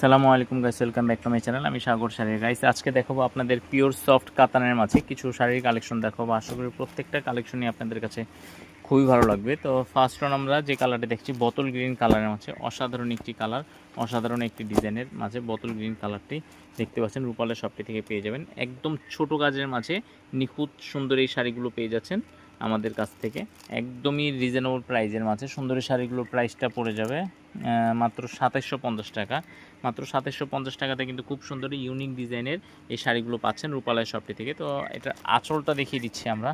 সালামু আলাইকুম guys welcome back to my channel আমি সাগর শাড়ির। গাইস আজকে দেখাবো আপনাদের পিওর সফট কাতানের মাঝে কিছু শাড়ির কালেকশন দেখাবো। আশা করি প্রত্যেকটা কালেকশনই আপনাদের কাছে খুবই ভালো লাগবে। তো ফার্স্ট রান আমরা যে কালারটা দেখছি বোতল গ্রিন কালারের মাঝে অসাধারণ একটি কালার অসাধারণ একটি ডিজাইনের মাঝে বোতল গ্রিন কালারটি দেখতে পাচ্ছেন। রূপালের শপটি থেকে পেয়ে যাবেন। একদম ছোট কাজের মাঝে নিখুঁত সুন্দর এই শাড়িগুলো পেয়ে যাচ্ছেন। আমাদের কাছ থেকে। একদমই রিজনেবল প্রাইজের মাঝে। সুন্দরী শাড়িগুলোর প্রাইসটা পড়ে যাবে মাত্র সাতাইশশো পঞ্চাশ টাকা। মাত্র সাতাইশশো পঞ্চাশ টাকাতে কিন্তু খুব সুন্দর ইউনিক ডিজাইনের এই শাড়িগুলো পাচ্ছেন রূপালয় শপটি থেকে। তো এটার আঁচলটা দেখিয়ে দিচ্ছি আমরা।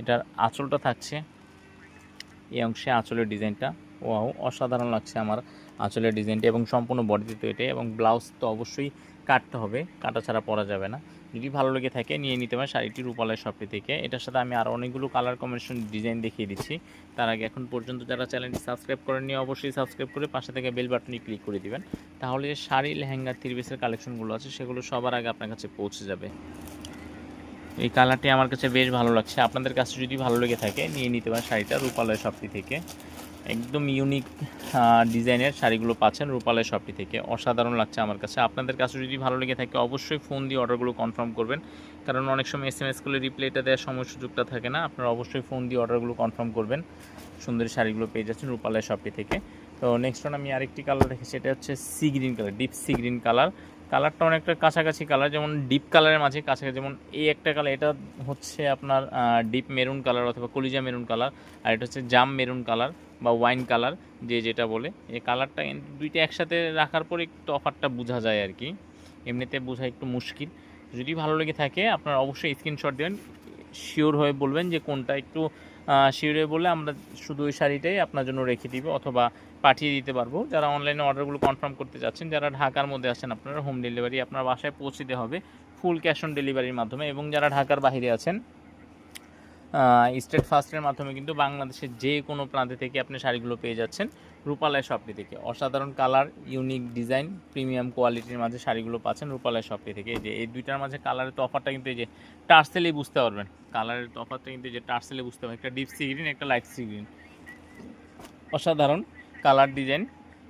এটার আঁচলটা থাকছে এই অংশে আঁচলের ডিজাইনটা ওয়াও, অসাধারণ লাগছে আমার আঁচলের ডিজাইনটা এবং সম্পূর্ণ বডিতে তো এটাই এবং ব্লাউজ তো অবশ্যই কাটতে হবে, কাটা ছাড়া পরা যাবে না। যদি ভালো লেগে থাকে নিয়ে নিতে পারেন শাড়িটি রূপালয় শপটি থেকে। এটার সাথে আমি আরও অনেকগুলো কালার কম্বিনেশন ডিজাইন দেখিয়ে দিচ্ছি। তার আগে এখন পর্যন্ত যারা চ্যানেলটি সাবস্ক্রাইব করেননি অবশ্যই সাবস্ক্রাইব করে পাশে থেকে বেল বাটনে ক্লিক করে দিবেন। তাহলে যে শাড়ি লেহেঙ্গা থ্রি পিসের কালেকশনগুলো আছে সেগুলো সবার আগে আপনার কাছে পৌঁছে যাবে। এই কালারটি আমার কাছে বেশ ভালো লাগছে। আপনাদের কাছে যদি ভালো লেগে থাকে নিয়ে নিতে পারেন শাড়িটা রূপালয় শপটি থেকে। একদম ইউনিক ডিজাইনের শাড়িগুলো পাচ্ছেন রূপালয় শপটি থেকে। অসাধারণ লাগছে আমার কাছে। আপনাদের কাছে যদি ভালো লেগে থাকে, অবশ্যই ফোন দিয়ে অর্ডারগুলো কনফার্ম করবেন। কারণ অনেক সময় এস এম এস করলে রিপ্লাইটা দেওয়ার সময় সুযোগটা থাকে না। আপনারা অবশ্যই ফোন দিয়ে অর্ডারগুলো কনফার্ম করবেন। সুন্দরী শাড়িগুলো পেয়ে যাচ্ছেন রূপালয় শপটি থেকে। তো নেক্সট আমি আরেকটি কালার দেখেছি এটা হচ্ছে sea green colour deep sea green colour কালারটা অনেকটা কাছাকাছি কালার, যেমন ডিপ কালারের মাঝে কাছাকাছি, যেমন এই একটা কালার, এটা হচ্ছে আপনার ডিপ মেরুন কালার অথবা কলিজা মেরুন কালার, আর এটা হচ্ছে জাম মেরুন কালার বা ওয়াইন কালার, যে যেটা বলে। এই কালারটা দুইটা একসাথে রাখার পরে একটু অফারটা বোঝা যায় আর কি। এমনিতে বোঝা একটু মুশকিল। যদি ভালো লেগে থাকে, আপনারা অবশ্যই স্ক্রিনশট দেবেন শিওর হয়ে বলবেন যে কোনটা একটু শিওর বলে আমরা শুধু ওই শাড়িটাই আপনার জন্য রেখে দিব অথবা পাঠিয়ে দিতে পারব। যারা অনলাইনে অর্ডারগুলো কনফার্ম করতে চাচ্ছেন যারা ঢাকার মধ্যে আছেন, আপনারা হোম ডেলিভারি আপনার বাসায় পৌঁছে হবে ফুল ক্যাশ অন ডেলিভারির মাধ্যমে এবং যারা ঢাকার বাইরে আছেন স্টেট ফার্স্টের মাধ্যমে কিন্তু বাংলাদেশের যে কোনো প্রান্তে থেকে আপনি শাড়িগুলো পেয়ে যাচ্ছেন রূপালয় শপটি থেকে। অসাধারণ কালার ইউনিক ডিজাইন প্রিমিয়াম কোয়ালিটির মাঝে শাড়িগুলো পাচ্ছেন রূপালয় শপটি থেকে। যে, এই দুইটার মাঝে কালারের তফাতটা কিন্তু এই যে টার্সেলেই বুঝতে পারবেন। কালারের তফাতটা কিন্তু এই যে টার্সেলে বুঝতে পারবেন। একটা ডিপ সি গ্রিন একটা লাইট সি গ্রিন অসাধারণ কালার ডিজাইন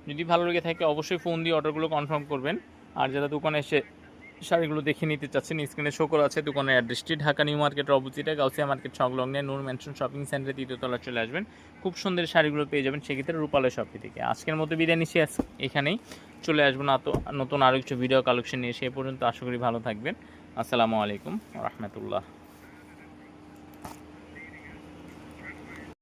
যদি ভালো লেগে থাকে অবশ্যই ফোন দিয়ে অর্ডারগুলো কনফার্ম করবেন। আর যারা দোকানে এসে শাড়িগুলো দেখে নিতে চাচ্ছেন। স্ক্রিনে শো করা আছে দোকানের অ্যাড্রেসটি ঢাকা নিউ মার্কেটের অবস্থিতে গাউসিয়া মার্কেট, সংলগ্নে নূর ম্যানশন শপিং সেন্টারে তৃতীয়তলা চলে আসবেন। খুব সুন্দর শাড়িগুলো পেয়ে যাবেন সেক্ষেত্রে রূপালয় শপটি থেকে। আজকের মতো বিদায় নিচ্ছি। এখানেই চলে আসব না তো নতুন আরও কিছু ভিডিও কালেকশন নিয়ে। সে পর্যন্ত আশা করি ভালো থাকবেন। আসসালামু আলাইকুম রহমতুল্লাহ।